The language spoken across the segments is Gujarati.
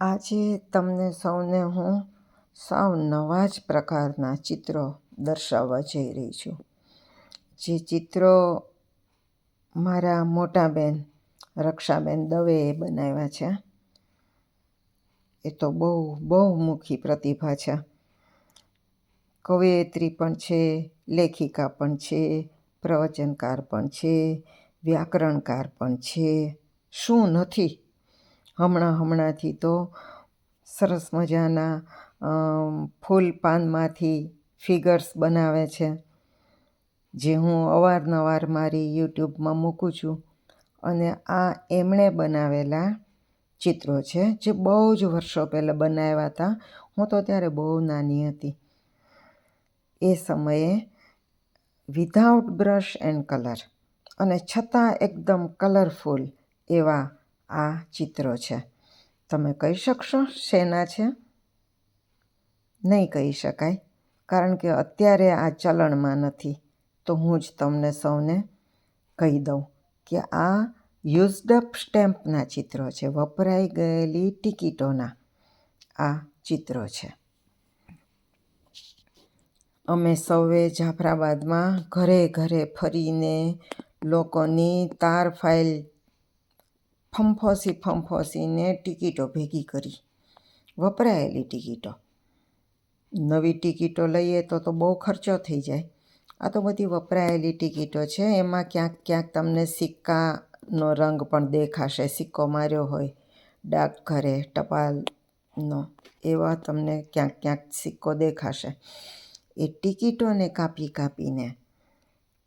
આજે તમને સૌને હું સાવ નવા જ પ્રકારના ચિત્રો દર્શાવવા જઈ રહી છું. જે ચિત્રો મારા મોટા બેન, રક્ષાબેન દવેએ બનાવ્યા છે. એ તો બહુ બહુમુખી પ્રતિભા છે. કવયિત્રી પણ છે, લેખિકા પણ છે, પ્રવચનકાર પણ છે, વ્યાકરણકાર પણ છે. શું નથી? હમણાં હમણાંથી તો સરસ મજાના ફૂલ પાનમાંથી ફિગર્સ બનાવે છે, જે હું અવારનવાર મારી યુટ્યુબમાં મૂકું છું. અને આ એમણે બનાવેલા ચિત્રો છે, જે બહુ જ વર્ષો પહેલાં બનાવ્યા હતા. હું તો ત્યારે બહુ નાની હતી. એ સમયે વિધાઉટ બ્રશ એન્ડ કલર અને છતાં એકદમ કલરફુલ એવા આ ચિત્રો છે. તમે કહી શકશો શેના છે? નહીં કહી શકાય, કારણ કે અત્યારે આ ચલણમાં નથી. તો હું જ તમને સૌને કહી દઉં કે આ યુઝડઅપ સ્ટેમ્પના ચિત્રો છે, વપરાઈ ગયેલી ટિકિટોના આ ચિત્રો છે. અમે સૌએ જાફરાબાદમાં ઘરે ઘરે ફરીને લોકોની તાર ફાઇલ ફંફોસી ફંફોસીને ટિકિટો ભેગી કરી. વપરાયેલી ટિકિટો. નવી ટિકિટો લઈએ તો તો બહુ ખર્ચો થઈ જાય. આ તો બધી વપરાયેલી ટિકિટો છે. એમાં ક્યાંક ક્યાંક તમને સિક્કાનો રંગ પણ દેખાશે. સિક્કો માર્યો હોય ડાકઘરે ટપાલનો, એવા તમને ક્યાંક ક્યાંક સિક્કો દેખાશે. એ ટિકિટોને કાપી કાપીને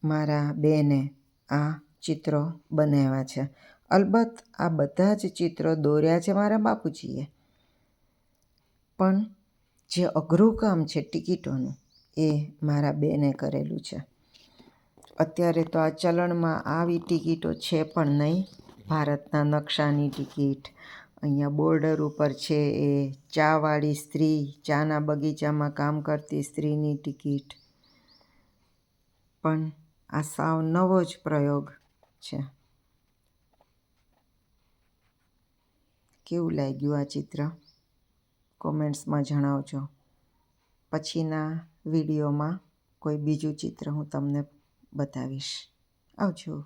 મારા બેને આ ચિત્રો બનાવ્યા છે. અલબત્ત આ બધા જ ચિત્રો દોર્યા છે મારા બાપુજીએ. પણ જે અઘરું કામ છે ટિકિટોનું એ મારા બેને કરેલું છે. અત્યારે તો આ ચલણમાં આવી ટિકિટો છે પણ નહીં. ભારતના નકશાની ટિકિટ, અહીંયા બોર્ડર ઉપર છે એ, ચાવાળી સ્ત્રી, ચાના બગીચામાં કામ કરતી સ્ત્રીની ટિકિટ. પણ આ સાવ નવો જ પ્રયોગ છે. કેવું લાગ્યું આ ચિત્ર? કોમેન્ટ્સમાં જણાવજો. પછીના વિડીયોમાં કોઈ બીજું ચિત્ર હું તમને બતાવીશ. આવજો.